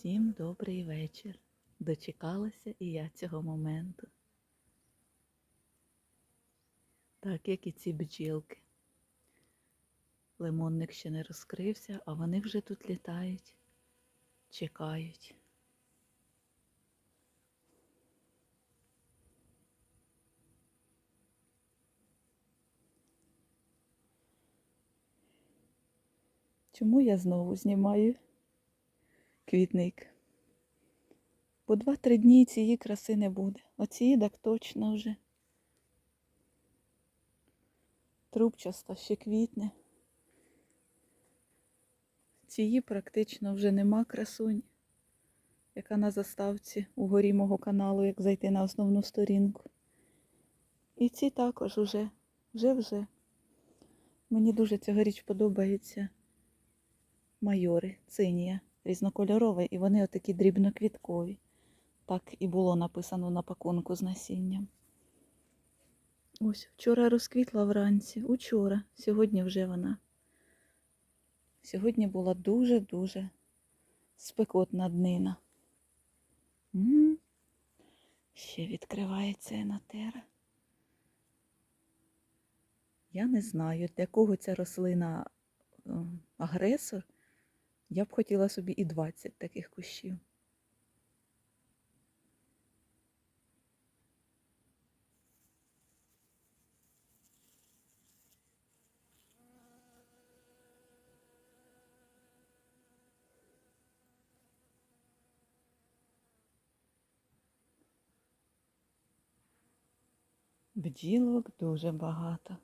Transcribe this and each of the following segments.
Всім добрий вечір. Дочекалася і я цього моменту. Так як і ці бджілки. Лимонник ще не розкрився, а вони вже тут літають, чекають. Чому я знову знімаю квітник? По два-три дні цієї краси не буде. Оцієї так точно вже. Трубчаста ще квітне. Цієї практично вже нема красунь, яка на заставці угорі мого каналу, як зайти на основну сторінку. І ці також вже, вже-вже. Мені дуже цьогоріч подобаються майори, цинія, різнокольорові, і вони отакі дрібноквіткові. Так і було написано на пакунку з насінням. Ось, вчора розквітла вранці, учора, сьогодні вже вона. Сьогодні була дуже-дуже спекотна днина. М, Ще відкривається енотера. Я не знаю, для кого ця рослина е, агресор. Я б хотіла собі і 20 таких кущів. Бджілок дуже багато.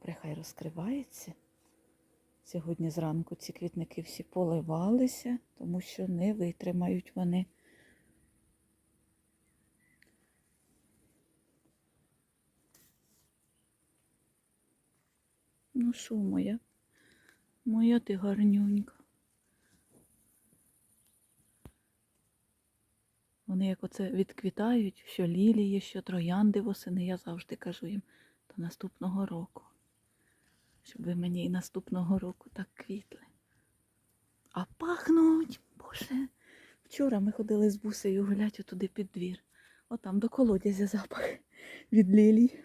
Добре, хай розкривається. Сьогодні зранку ці квітники всі поливалися, тому що не витримають вони. Ну що моя? Моя ти гарнюнька. Вони як оце відквітають, що лілії, що троянди восени, я завжди кажу їм до наступного року. Щоб ви мені і наступного року так квітли. А пахнуть, боже. Вчора ми ходили з бусею гуляти туди під двір. Отам до колодязя запах від лілій.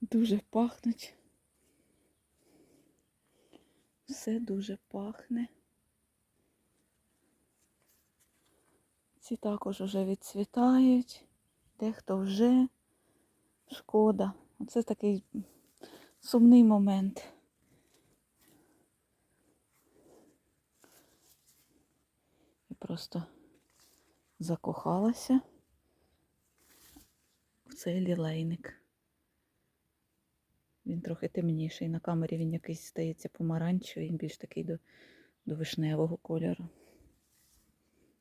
Дуже пахнуть. Все дуже пахне. Ці також вже відцвітають, дехто вже шкода. Оце такий сумний момент. Я просто закохалася в цей лілейник. Він трохи темніший. На камері він якийсь стається помаранчевий, більш такий до, до вишневого кольору.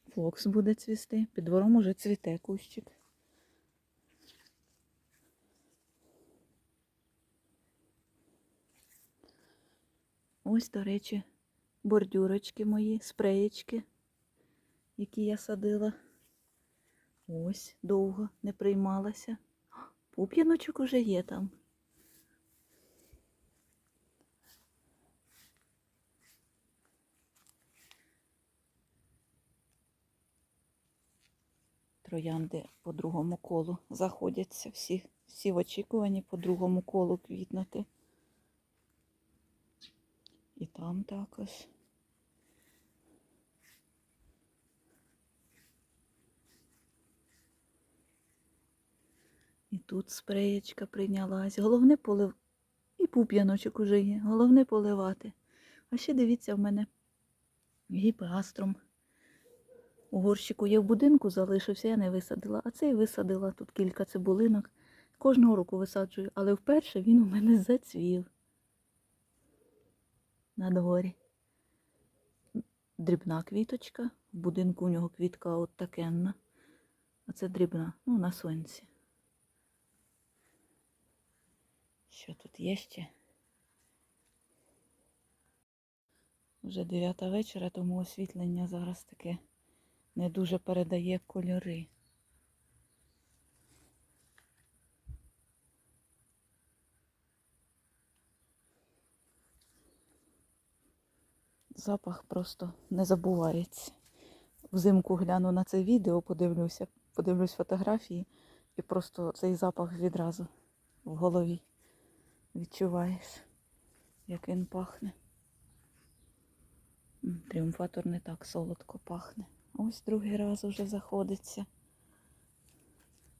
Флокс буде цвісти. Під двором уже цвіте кущик. Ось, до речі, бордюрочки мої, спреєчки, які я садила. Ось, довго не приймалася. Пуп'яночок уже є там. Троянди по другому колу заходяться. Всі, всі в очікуванні по другому колу квітнути. І там також. І тут спреєчка прийнялась. Головне полив. І пуп'яночок уже є. Головне поливати. А ще дивіться в мене гіпеаструм. У горщику я в будинку залишився, я не висадила, а цей висадила тут кілька цибулинок. Кожного року висаджую, але вперше він у мене зацвів на дворі. Дрібна квіточка, в будинку у нього квітка от такенна, а це дрібна, ну на сонці. Що тут є ще? Вже дев'ята вечора, тому освітлення зараз таке не дуже передає кольори. Запах просто не забувається. Взимку гляну на це відео, подивлюся, подивлюсь фотографії, і просто цей запах відразу в голові відчуваєш, як він пахне. Тріумфатор не так солодко пахне. Ось другий раз вже заходиться.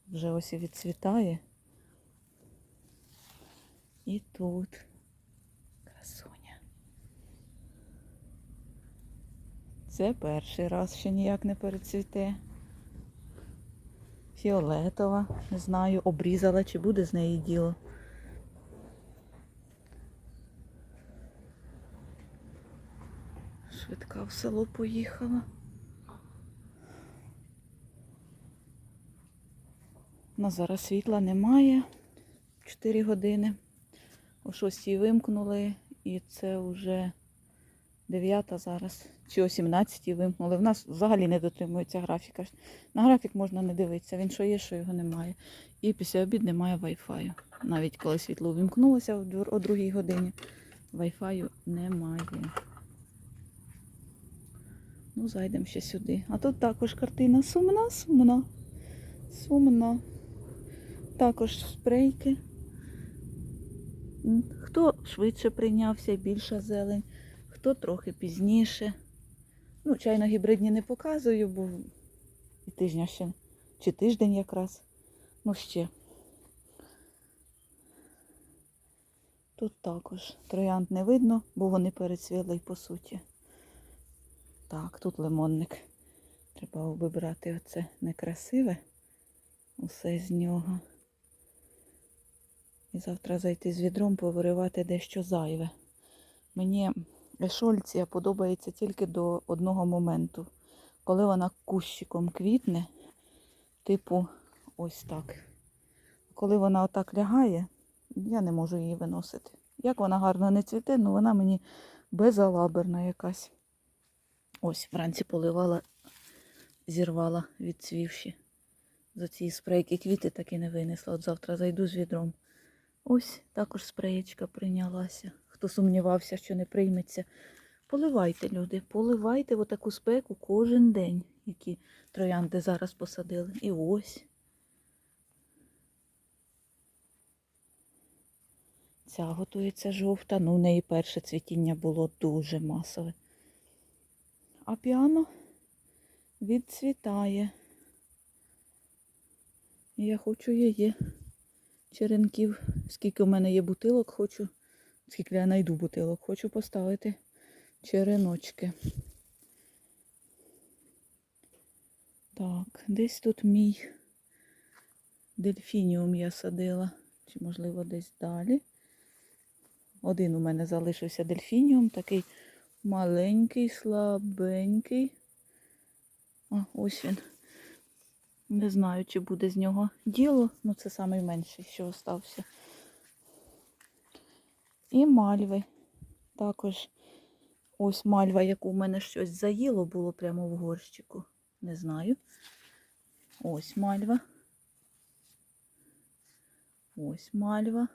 Вже ось і відцвітає. І тут красуня. Це перший раз ще ніяк не перецвіте. Фіолетова, не знаю, обрізала, чи буде з неї діло. Швидка в село поїхала. На зараз світла немає. 4 години. О 6 вимкнули, і це вже 9 зараз. Чи о 17 вимкнули. В нас взагалі не дотримується графіка. На графік можна не дивитися. Він що є, що його немає. І після обід немає Wi-Fi. Навіть коли світло увімкнулося о двор- 2 годині, Wi-Fi немає. Ну, зайдемо ще сюди. А тут також картина сумна, сумна. Сумна. Також спрейки. Хто швидше прийнявся, більша зелень, хто трохи пізніше. Ну, чайно гібридні не показую, бо і тижня ще, чи тиждень якраз. Ну ще. Тут також троянд не видно, бо вони перецвіли по суті. Так, тут лимонник. Треба вибрати оце некрасиве. Усе з нього. І завтра зайти з відром, повиривати дещо зайве. Мені ешольція подобається тільки до одного моменту. Коли вона кущиком квітне, типу ось так. Коли вона отак лягає, я не можу її виносити. Як вона гарно не цвіте, ну вона мені безалаберна якась. Ось вранці поливала, зірвала відцвівші. З оцієї спрейки квіти так і не винесла. От завтра зайду з відром. Ось також спреєчка прийнялася. Хто сумнівався, що не прийметься. Поливайте, люди, поливайте отаку спеку кожен день, які троянди зараз посадили. І ось. Ця готується жовта. Ну, в неї перше цвітіння було дуже масове. А піано відцвітає. Я хочу її черенків. Скільки в мене є бутилок, хочу, скільки я знайду бутилок, хочу поставити череночки. Так, десь тут мій дельфініум я садила. Чи, можливо, десь далі. Один у мене залишився дельфініум, такий маленький, слабенький. А, ось він. Не знаю, чи буде з нього діло, ну це найменший, що остався. І мальви. Також ось мальва, яку в мене щось заїло, було прямо в горщику. Не знаю. Ось мальва. Ось мальва.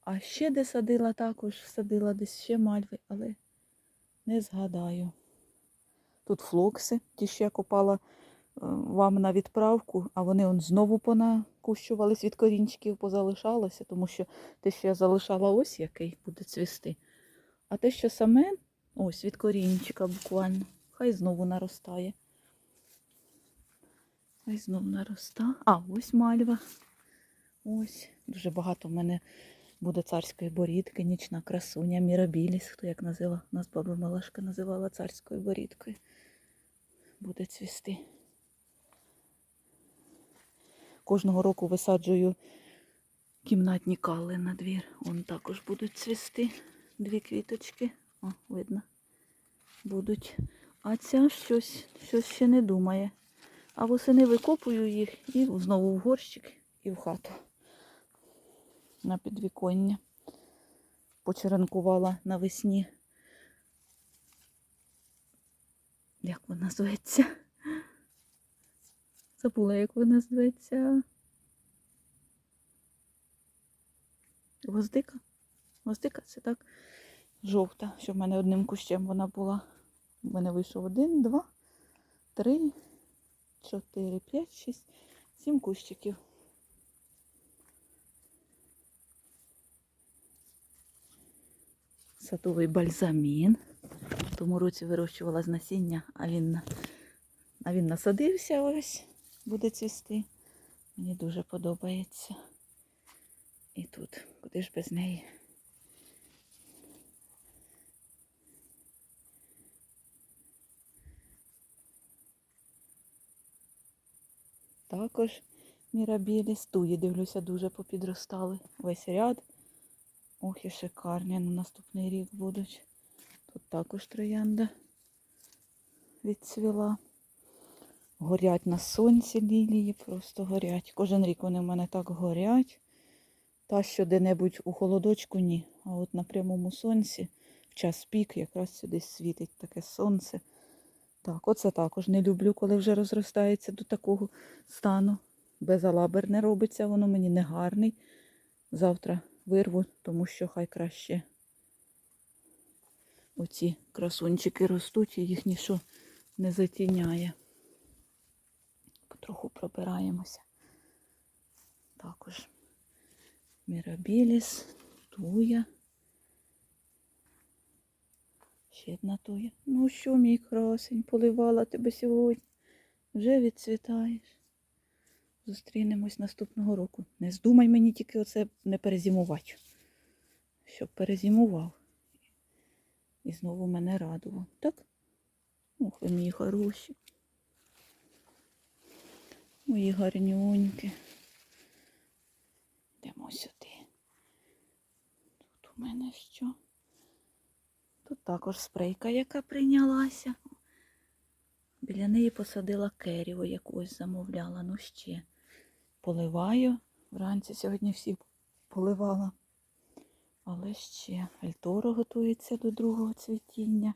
А ще де садила також, садила десь ще мальви, але не згадаю. Тут флокси, ті, що я копала вам на відправку, а вони он знову понакущувались від корінчиків, позалишалося, тому що те, що я залишала ось який буде цвісти. А те, що саме, ось від корінчика буквально, хай знову наростає. Хай знову наростає. А, ось мальва. Ось. Дуже багато в мене буде царської борідки, нічна красуня, мірабіліс, хто як називав. Нас баба Малашка називала царською борідкою. Буде цвісти. Кожного року висаджую кімнатні кали на двір. Вон також будуть цвісти. Дві квіточки. О, видно. Будуть. А ця щось, щось ще не думає. А восени викопую їх і знову в горщик і в хату на підвіконня. Почеренкувала навесні. Як вона зветься? Забула, як вона зветься. Гвоздика? Гвоздика це так. жовта, що в мене одним кущем вона була. У мене вийшов один, два, три, чотири, п'ять, шість, сім кущиків. Садовий бальзамін. В тому році вирощувала з насіння, а він, а він насадився ось, буде цвісти. Мені дуже подобається. І тут, куди ж без неї? Також мірабіліс. Туї, дивлюся, дуже попідростали. Весь ряд. Ох, і шикарні на наступний рік будуть. Тут також троянда відцвіла. Горять на сонці лілії, просто горять. Кожен рік вони в мене так горять. Та, що де-небудь у холодочку ні. А от на прямому сонці, в час пік, якраз сюди світить таке сонце. Так, оце також не люблю, коли вже розростається до такого стану. Безалабер не робиться, воно мені не гарний. Завтра вирву, тому що хай краще оці красунчики ростуть і їх нічого не затіняє. Потроху пробираємося. Також Мірабіліс, туя. Ще одна туя. Ну що, мій красень, поливала тебе сьогодні. Вже відцвітаєш. Зустрінемось наступного року. Не здумай мені тільки оце не перезимувати. Щоб перезимував. І знову мене радував. Так? Ох, ви мої хороші. Мої гарнюньки. Йдемо сюди. Тут у мене що? Тут також спрейка, яка прийнялася. Біля неї посадила керіву якусь замовляла. Ну ще поливаю. Вранці сьогодні всі поливала. Але ще альторо готується до другого цвітіння.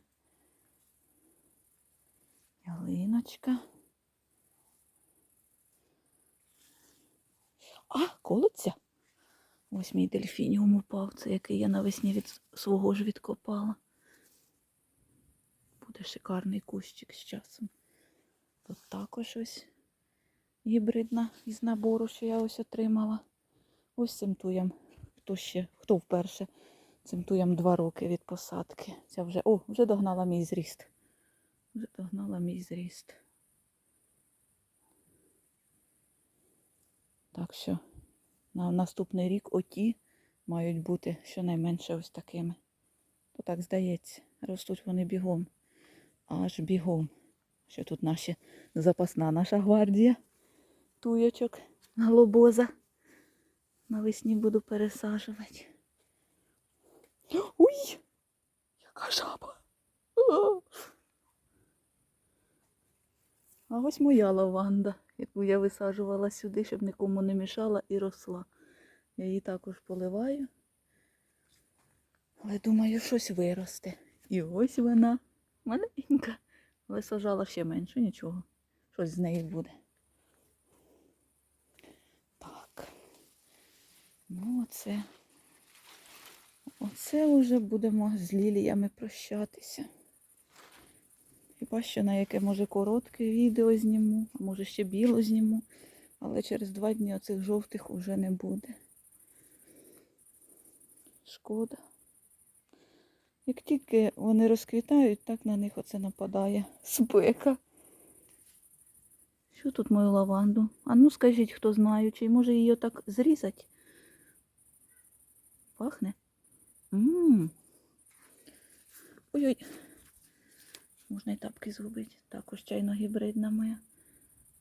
Ялиночка. А, колодця. Ось мій дельфініум упав, це який я навесні від свого ж відкопала. Буде шикарний кущик з часом. Тут також ось гібридна із набору, що я ось отримала. Ось цим туям. Хто ще, хто вперше? Цим туям два роки від посадки. Ця вже, о, вже догнала мій зріст. Вже догнала мій зріст. Так що на наступний рік оті мають бути щонайменше ось такими. То так здається, ростуть вони бігом. Аж бігом. Що тут наші запасна наша гвардія. Туєчок, глобоза. Навесні буду пересаджувати. Уй! Яка жаба! А ось моя лаванда, яку я висаджувала сюди, щоб нікому не мішала і росла. Я її також поливаю. Але думаю, щось виросте. І ось вона маленька. Але сажала ще менше, нічого. Щось з неї буде. Так. Ну, оце. Оце вже будемо з ліліями прощатися. Хіба що на яке може коротке відео зніму, а може ще біло зніму. Але через два дні оцих жовтих вже не буде. Шкода. Як тільки вони розквітають, так на них оце нападає спека. Що тут мою лаванду? А ну скажіть, хто знає, чи може її так зрізати? Пахне? Ой-ой. Можна і тапки зробити. Також чайно гібридна моя.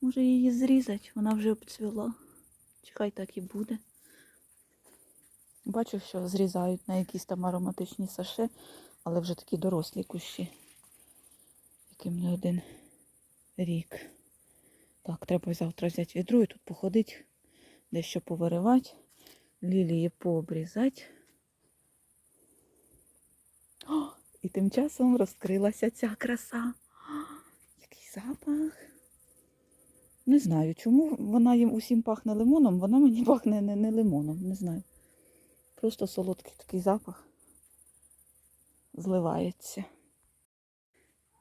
Може її зрізати, вона вже обцвіла. Чекай, так і буде. Бачу, що зрізають на якісь там ароматичні саше, але вже такі дорослі кущі, яким не один рік. Так, треба завтра взяти відро і тут походити, дещо повиривати, лілії пообрізати. О, і тим часом розкрилася ця краса. Який запах. Не знаю, чому вона їм усім пахне лимоном, вона мені пахне не, не лимоном, не знаю. Просто солодкий такий запах. зливається.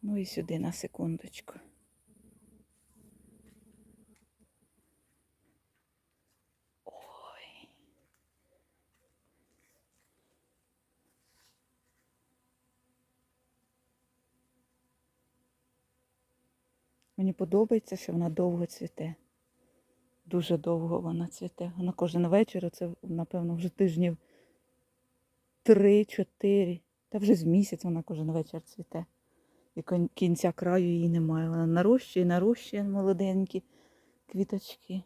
Ну і сюди на секундочку. Мені подобається, що вона довго цвіте. Дуже довго вона цвіте. Вона кожен вечір, це, напевно, вже тижнів три-чотири. Та вже з місяць вона кожен вечір цвіте. І кінця краю її немає. Вона нарощує, нарощує молоденькі квіточки.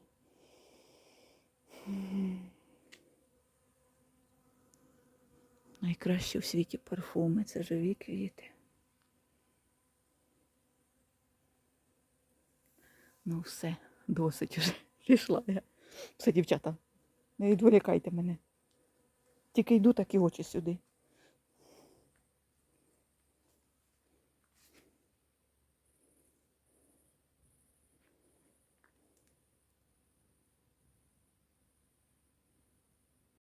Найкращі у світі парфуми це живі квіти. Ну все, досить уже. Пішла я. Все, дівчата, не відволікайте мене. Тільки йду, так і очі сюди.